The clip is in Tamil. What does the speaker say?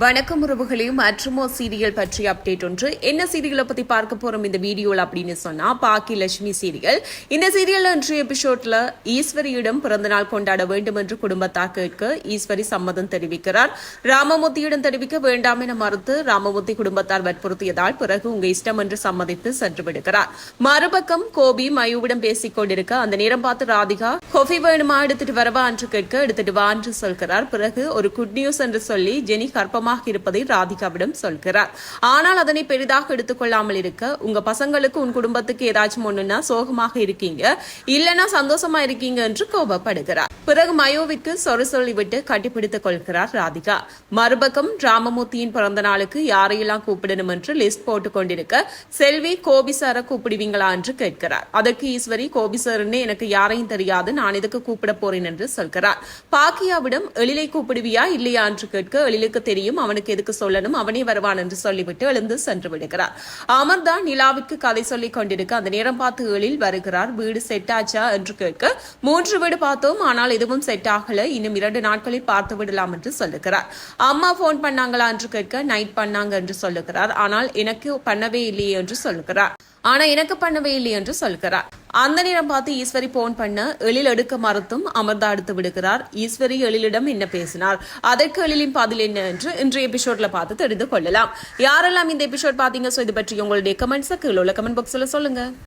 வணக்கம் உறவுகளே மற்றுமோ சீரியல் பற்றிய அப்டேட் ஒன்று. என்ன சீரியலை பத்தி பார்க்க போறோம் இந்த வீடியோல அப்படின்னு சொன்னா பாக்கி லட்சுமி சீரியல். இந்த சீரியல் இன்றைய எபிசோட்ல ஈஸ்வரியிடம் பிறந்தநாள் கொண்டாட வேண்டும் என்று குடும்பத்தார் கேட்க ஈஸ்வரி சம்மதம் தெரிவிக்கிறார். ராமமூர்த்தியிடம் தெரிவிக்க வேண்டாம் என மறுத்து ராமமூர்த்தி குடும்பத்தார் வற்புறுத்தியதால் பிறகு உங்க இஷ்டம் என்று சம்மதித்து சென்று விடுகிறார். மறுபக்கம் கோபி மயுவிடம் பேசிக் கொண்டிருக்க அந்த நேரம் பார்த்து ராதிகா கொஃபி வேணுமா? எடுத்துட்டு வரவா? என்று கேட்க எடுத்துட்டு வா என்று சொல்கிறார். பிறகு ஒரு குட் நியூஸ் என்று சொல்லி ஜெனி கற்பமாக இருப்பதை ராதிகாவிடம் சொல்கிறார். ஆனால் அதனை பெரிதாக எடுத்துக்கொள்ளாமல் இருக்க உங்க பசங்களுக்கு உன் குடும்பத்துக்கு ஏதாச்சும் ஒண்ணுன்னா சோகமாக இருக்கீங்க. இல்லனா சந்தோஷமா இருக்கீங்க என்று கோபப்படுகிறார். பிறகு மயோவிற்கு சொறு சொல்லிவிட்டு கட்டிப்பிடித்துக் கொள்கிறார் ராதிகா. மறுபக்கம் ராமமூர்த்தியின் பிறந்த நாளுக்கு யாரையெல்லாம் கூப்பிடணும் என்று லிஸ்ட் போட்டுக் கொண்டிருக்க செல்வி கோபி சார கூப்பிடுவீங்களா? என்று கேட்கிறார். அதற்கு ஈஸ்வரி கோபி சார்னு எனக்கு யாரையும் தெரியாது. நான் இதுக்கு கூப்பிட போறேன்? என்று சொல்கிறார். பாக்கியாவிடம் எழிலை கூப்பிடுவியா இல்லையா? என்று கேட்க எழிலுக்கு தெரியும். அவனுக்கு எதுக்கு சொல்லணும்? அவனே வருவான் என்று சொல்லிவிட்டு எழுந்து சென்று விடுகிறார். அமர்தான் நிலாவிற்கு கதை சொல்லிக் கொண்டிருக்க அந்த நேரம் பார்த்து ஏழில் வருகிறார். வீடு செட் ஆச்சா என்று கேட்க மூன்று வீடு பார்த்தோம் ஆனால் எதுவும் செட் ஆகல. இன்னும் இரண்டு நாட்களில் பார்த்து விடலாம் என்று சொல்லுகிறார். அம்மா போன் பண்ணாங்களா என்று கேட்க நைட் பண்ணாங்க என்று சொல்லுகிறார். ஆனால் எனக்கு பண்ணவே இல்லையே என்று சொல்லுகிறார். ஆனா எனக்கு பண்ணவே இல்லை என்று சொல்கிறார் அந்த நேரம் பார்த்து ஈஸ்வரி போன் பண்ண எழில் எடுக்க மறுத்தும் அமர்தா எடுத்து விடுகிறார். ஈஸ்வரி எழிலிடம் என்ன பேசினார்? அதற்கு எழிலின் பதில் என்ன என்று இன்றைய எபிசோட்ல பார்த்து தெரிந்து கொள்ளலாம். யாரெல்லாம் இந்த எபிசோட் பாத்தீங்க சோ இது பற்றி உங்களுடைய கமெண்ட்ஸ் கீழே உள்ள கமெண்ட் பாக்ஸ்ல சொல்லுங்க.